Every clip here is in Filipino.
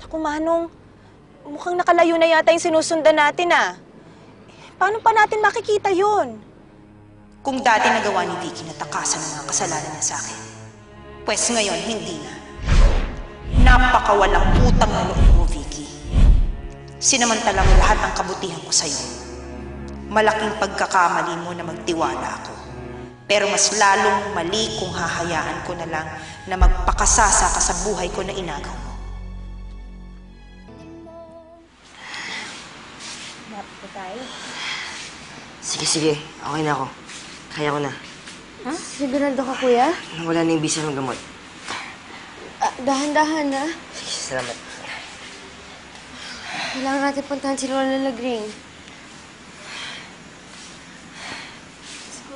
Naku, Manong, mukhang nakalayo na yata yung sinusundan natin ah. Paano pa natin makikita yun? Kung dati nagawa ni Vicky na takasan ng mga kasalanan niya sa akin, pwes ngayon hindi na. Napakawalang utang na loob mo, Vicky. Sinamantala mo lahat ng kabutihan ko sa'yo. Malaking pagkakamali mo na magtiwala ako. Pero mas lalong mali kung hahayaan ko na lang na magpakasasa ka sa buhay ko na inagaw mo. Sige, sige. Okay na ako. Kaya ko na. Ha? Sigurado ka, kuya? Wala na yung bisa ng gamot. Ah, dahan-dahan, ha? Sige, salamat. Kailangan natin puntahan si Lola Lagring.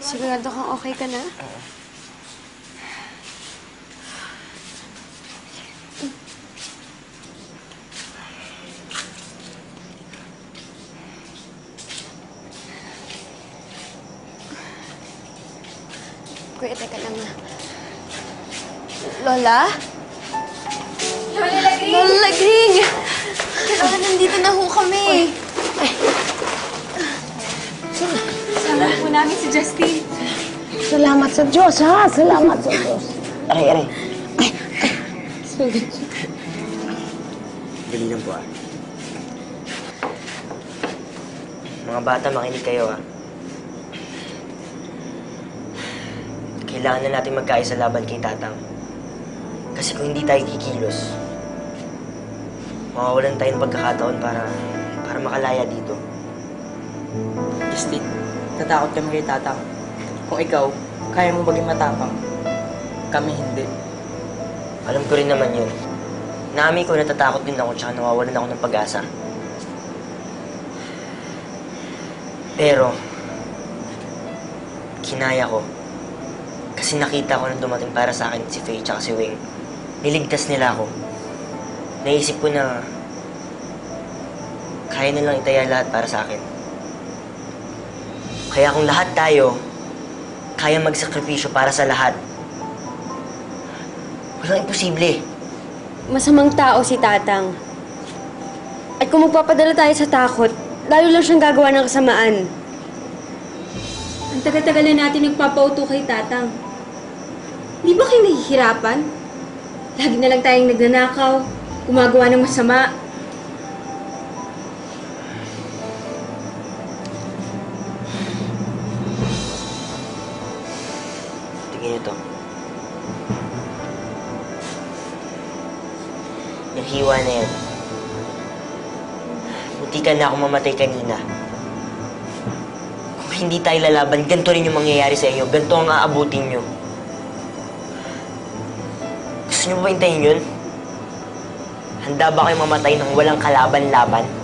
Sigurado kang okay ka na? Kuya, teka lang na. Lola? Lola Lagring! Lola Lagring! Lola, nandito na ho kami. Sama po namin si Justin. Salamat sa Diyos, ha? Salamat sa Diyos. Aray, aray. Dali lang po, ah. Mga bata, makinig kayo, ah. Kailangan na natin magkaisa laban kay Tatang. Kasi kung hindi tayo kikilos, mawawalan tayo ng pagkakataon para, para makalaya dito. Justin, natakot kami kay Tatang. Kung ikaw, kaya mo maging matapang, kami hindi. Alam ko rin naman yun. Nami ko natatakot din ako tsaka nawawalan ako ng pag-asa. Pero, kinaya ko. Kasi nakita ko nung dumating para sa akin si Faye tsaka si Wing. Niligtas nila ako. Naisip ko na kaya nilang itaya lahat para sa akin. Kaya kung lahat tayo kaya magsakripisyo para sa lahat, walang imposible. Masamang tao si Tatang. At kung magpapadala tayo sa takot, lalo lang siyang gagawa ng kasamaan. Ang tagal-tagal na natin nagpapauto kay Tatang. Di ba kayo nahihirapan? Lagi na lang tayong nagnanakaw, gumagawa ng masama. Tingin nyo to. Yung hiwa na yan. Munti ka na ako mamatay kanina. Kung hindi tayo lalaban, ganito rin yung mangyayari sa inyo. Ganito ang aabutin nyo. Gusto nyo ba hintayin yun? Handa ba kayo mamatay ng walang kalaban-laban?